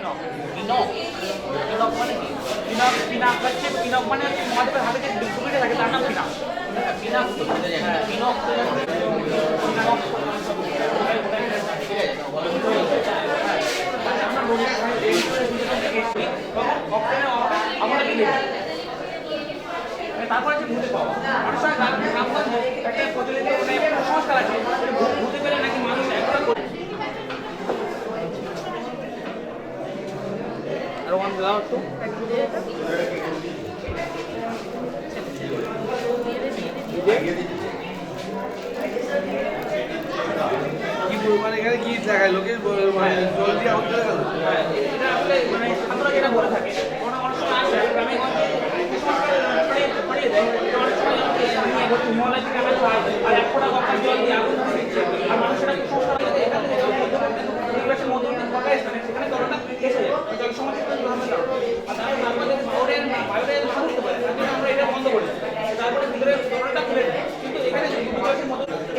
নাম হ্যাঁ তারপরে ভূতে পাওয়া। একটা প্রচলিত মানে পেলে নাকি মানুষ একবার করে আর ওখান দাও একটু কি বলব, মানে এখানে কি দেখায়? লোকে ব- মানে জল দিয়ে আউট করে গেল? হ্যাঁ, এটা আসলে মানে ছাত্ররা যেটা বলে থাকে। ওরা অনেক সময় আসে গ্রামে গঞ্জে কুসংস্কার ছড়িয়ে ছড়িয়ে দেয় অনেক সময় নিয়ে মহলে থেকে আনা আর এক ফোঁটা গঙ্গার জল দিয়ে আগুন দিচ্ছে আর মানুষেরা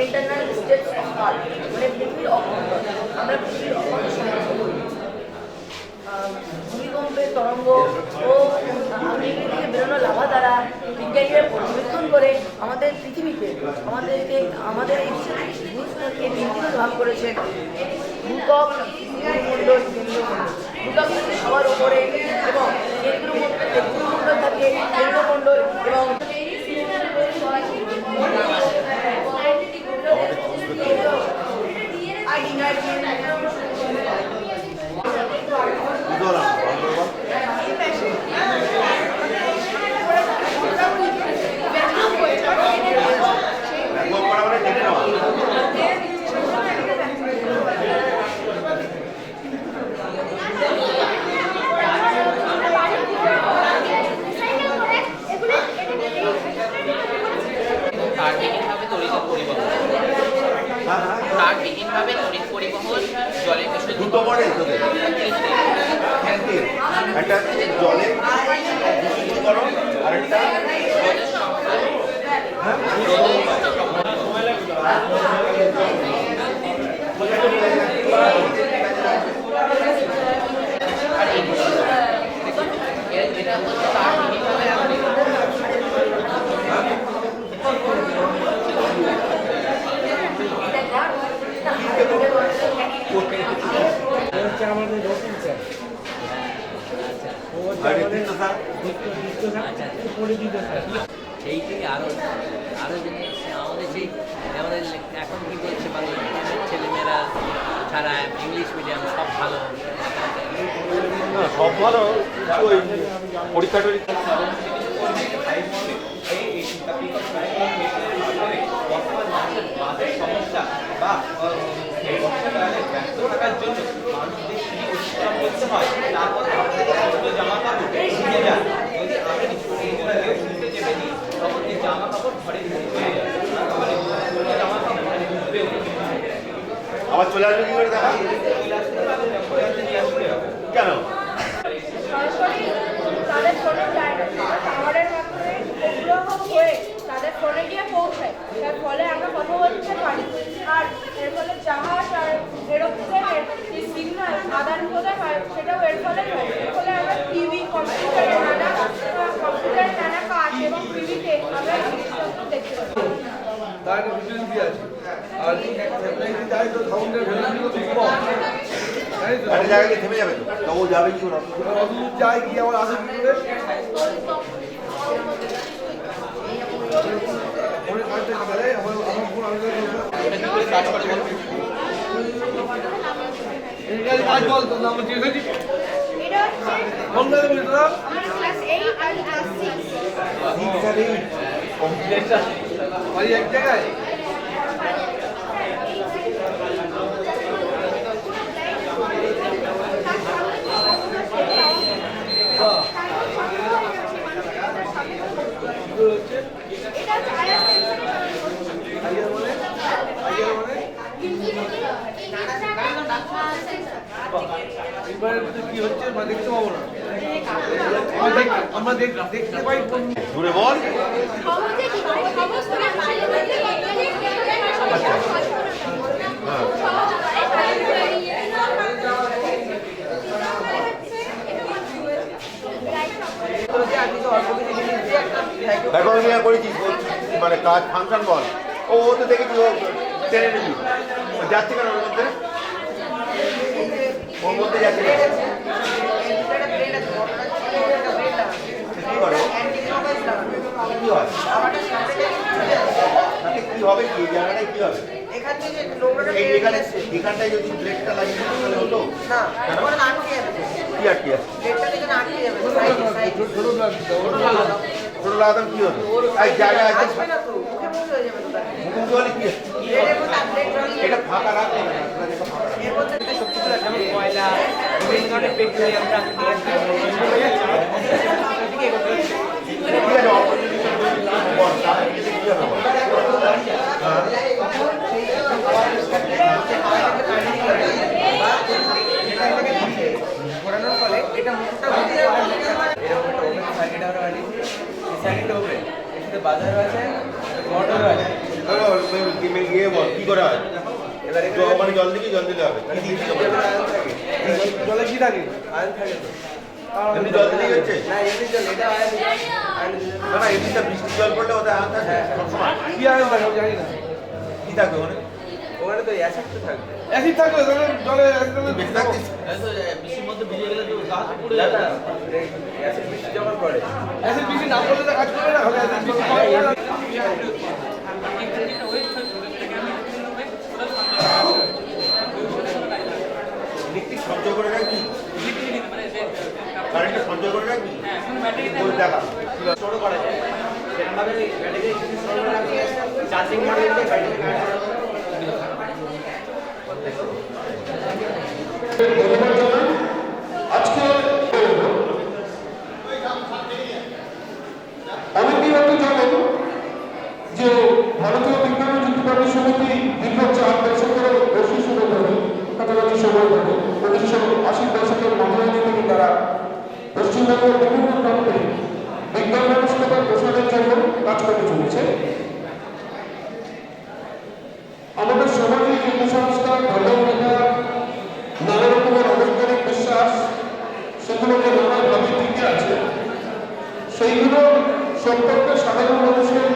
ইন্টারনাল স্টেট অফ আর্ট পৃথিবীর অখণ্ড। আমরা পৃথিবীর অখণ্ড সংগ্রহ করি ভূমিকম্পের তরঙ্গ ও আমেরিকা বেরোনো লাভা দ্বারা বিজ্ঞানীরা পর্যবেক্ষণ করে আমাদের পৃথিবীতে, আমাদেরকে আমাদের এই ভূপৃষ্ঠকে তিনটি ভাগ করেছেন ভূকক করে তারবিহীনভাবে তড়িৎ পরিবহন জলের দুটো পড়ে একটা জলের বিশুদ্ধীকরণ আর একটা এটা হচ্ছে তারবিহীনভাবে আপনি হচ্ছে আমাদের রতন স্যার ও হচ্ছে আর আমাদের দীপ্ত স্যার? দীপ্ত দীপ্ত স্যার পরিচিত স্যার সেই থেকে আরও আরও জিনিস আমাদের সেই আমাদের এখন কি বলছে বাংলা মিডিয়ামের ছেলেমেয়েরা ছাড়া ইংলিশ মিডিয়াম সব ভালো সব ভালো পরীক্ষা টরীক্ষা সমস্যা বা আবার চলে আসবে কি করে দেখা? কেন? সরাসরি তাদের ফোনে যায় না তারা মাধ্যমে হয়ে ফোনে গিয়ে পৌঁছায় তার ফলে আমরা কথা বলতে পারি। আর এর ফলে জাহাজ আর এরোপ্লেনের যে সিগন্যাল আদান প্রদান হয় সেটাও এর ফলে হয়। এর ফলে আমরা টিভি কম্পিউটারে নানা কম্পিউটারে নানা কাজ এবং টিভিতে আমরা জিনিসপত্র দেখতে পাই তার একটা ফ্রিকুয়েন্সি আছে। আর ফ্রিকুয়েন্সি যায় তো সাউন্ডের ভ্যালু খুব কম। তাই তো? একটা জায়গায় থেমে যাবে। তো তা ও যাবে কি দূর যায় গিয়ে আবার আসে কি করে ফোনে কাজটা গেলে আমার আমার ফোন আমি কাজ করে বলো কাজ বল তোরা সিক্স বাড়ি এক জায়গায়? ঘুরে বল। ব্যাকরণিয়া করেছিস মানে কাজ ফাংশন বল। ও তো দেখেছি, ও ট্রেনে নিবি। যাচ্ছে কেন ওর মধ্যে? এখানটায় যদি ব্রেকটা লাগিয়ে তাহলে হতো না আটকে যাবে কি জায়গা আছে মুখোমুখি হলে কি এটা ফাঁকা গাধারও আছে মটরও আছে। ইয়ে বল কি করা হয়? এবারে মানে জল দিবি জল দিতে হবে। কি দিবি জলে? কি থাকে? আয়ন থাকে জল না জল এটা আয়ন না না বৃষ্টি জল পড়লে ওটা আয়ন থাকে? হ্যাঁ, হ্যাঁ। সবসময়? কি থাকে জানি না। কি থাকে ওখানে? ওখানে তো অ্যাসিড থাকবে অ্যাসিড থাকলে জলে বেশি থাকতিস হ্যাঁ, জমা করে করে না হলে সঞ্চয় করে রাখবি গাড়িটা সঞ্চয় করে ভারতীয় বিজ্ঞান যুক্তিবাদী সমিতি দীর্ঘ চার দশক ধরে অশি শুরু ধরে কাছাকাছি সময় ধরে উনিশশো আশির দশকের মাঝামাঝি থেকে তারা পশ্চিমবঙ্গের বিভিন্ন প্রান্তে বিজ্ঞান ব্যবস্থাপক প্রসারের জন্য কাজ করে চলেছে আমাদের সমাজে এই কুসংস্কার ঘটন দেখা নানা রকমের অবৈজ্ঞানিক বিশ্বাস সেগুলোকে নানাভাবে টিকে আছে, সেইগুলো সম্পর্কে সাধারণ মানুষের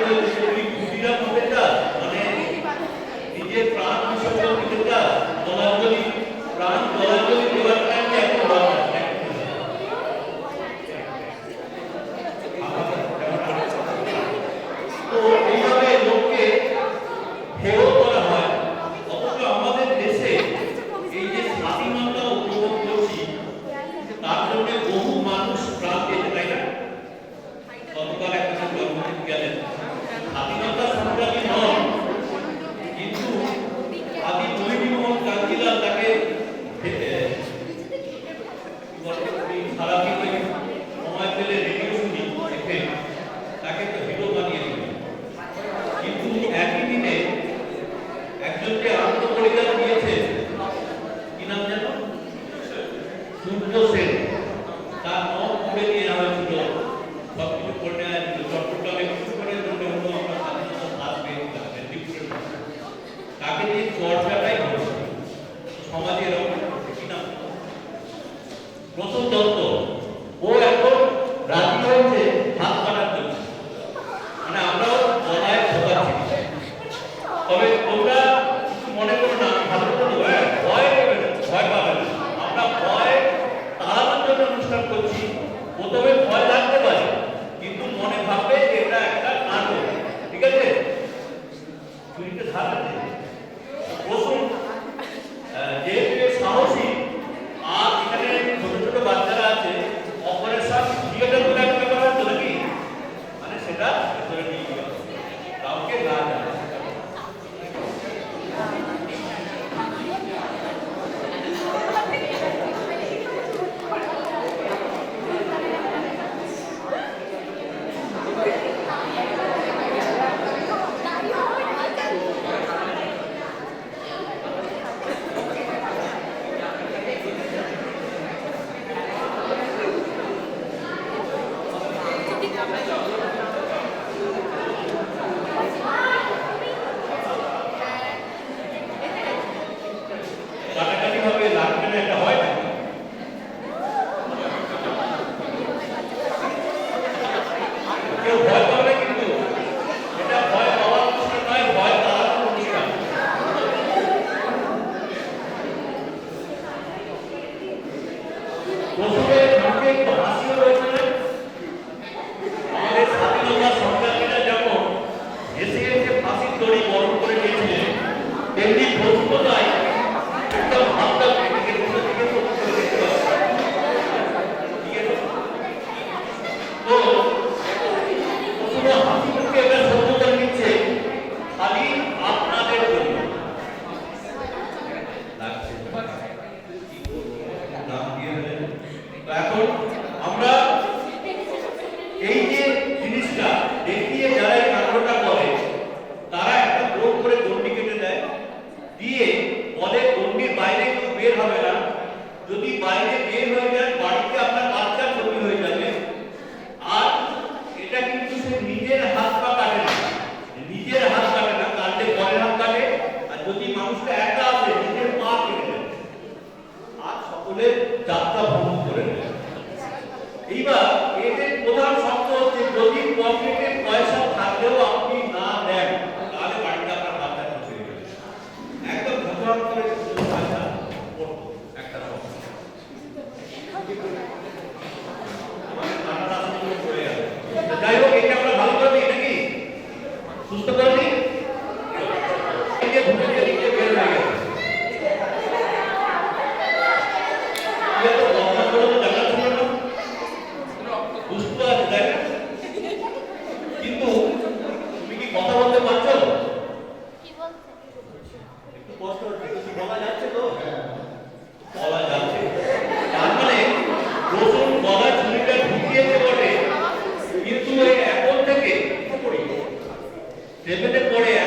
Gracias. Depende por él.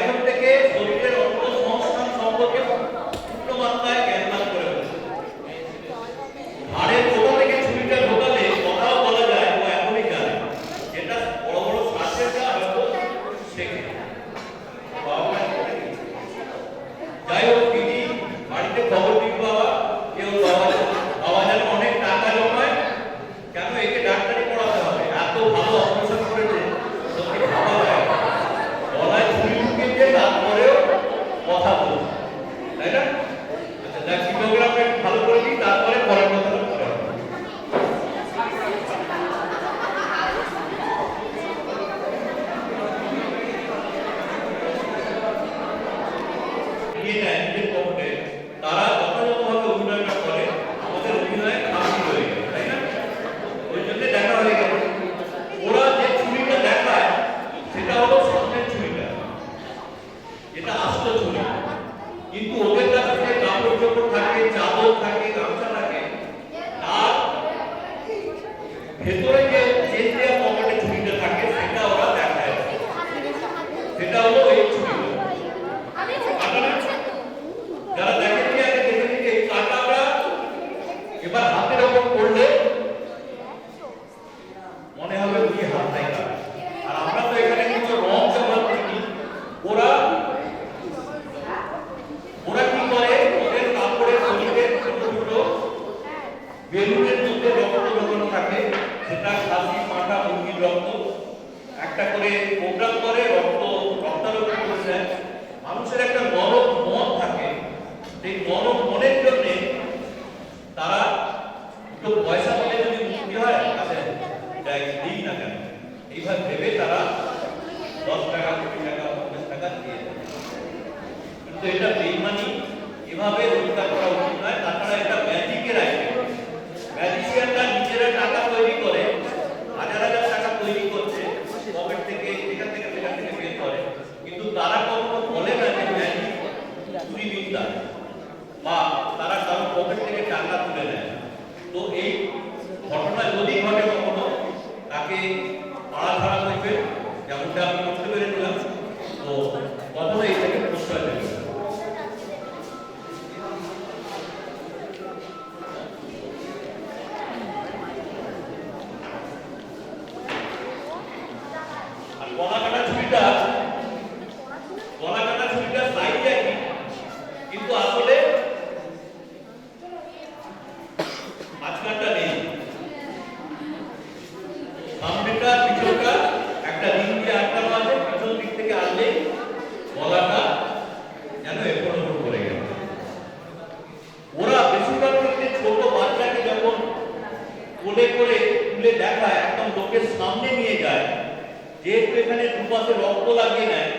মানুষে রক্ত লাগিয়ে নেয়।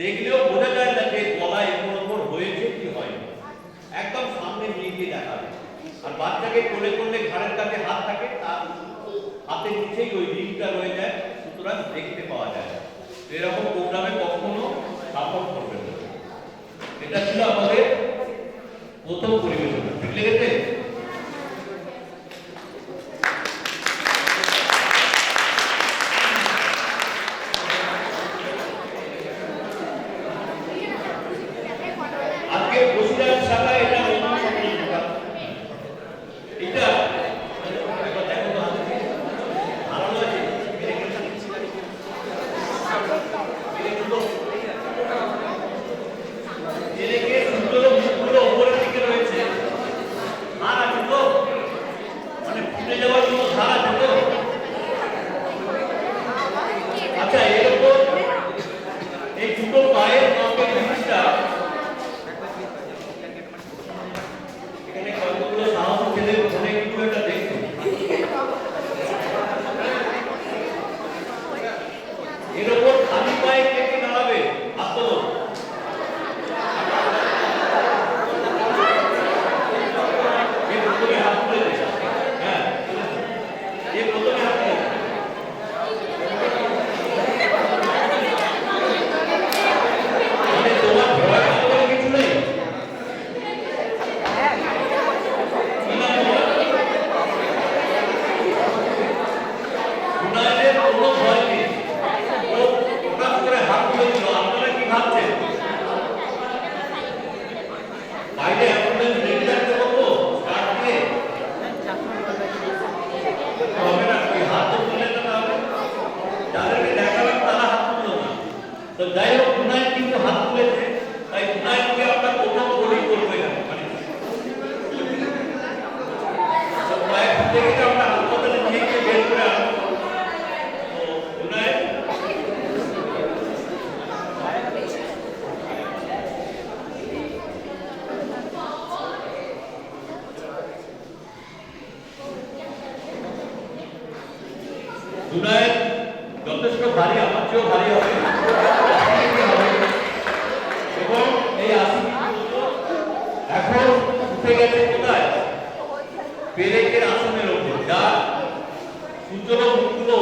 দেখলেও বোঝা যায় না যে গলা এরপর ওপর হয়েছে কি হয় একদম সামনে নিয়ে দেখা আর বাচ্চাকে কোলে করলে ঘাড়ের কাছে হাত থাকে, তার হাতে নিচেই ওই রিংটা রয়ে যায়, সুতরাং দেখতে পাওয়া যায় এরকম প্রোগ্রামে কখনো সাপোর্ট করবেন এটা ছিল আমাদের প্রথম পরিবেশনা। ঠিক লেগেছে đâu cũng đâu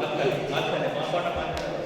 மக்கள் மக்கள் மாப்பாட்ட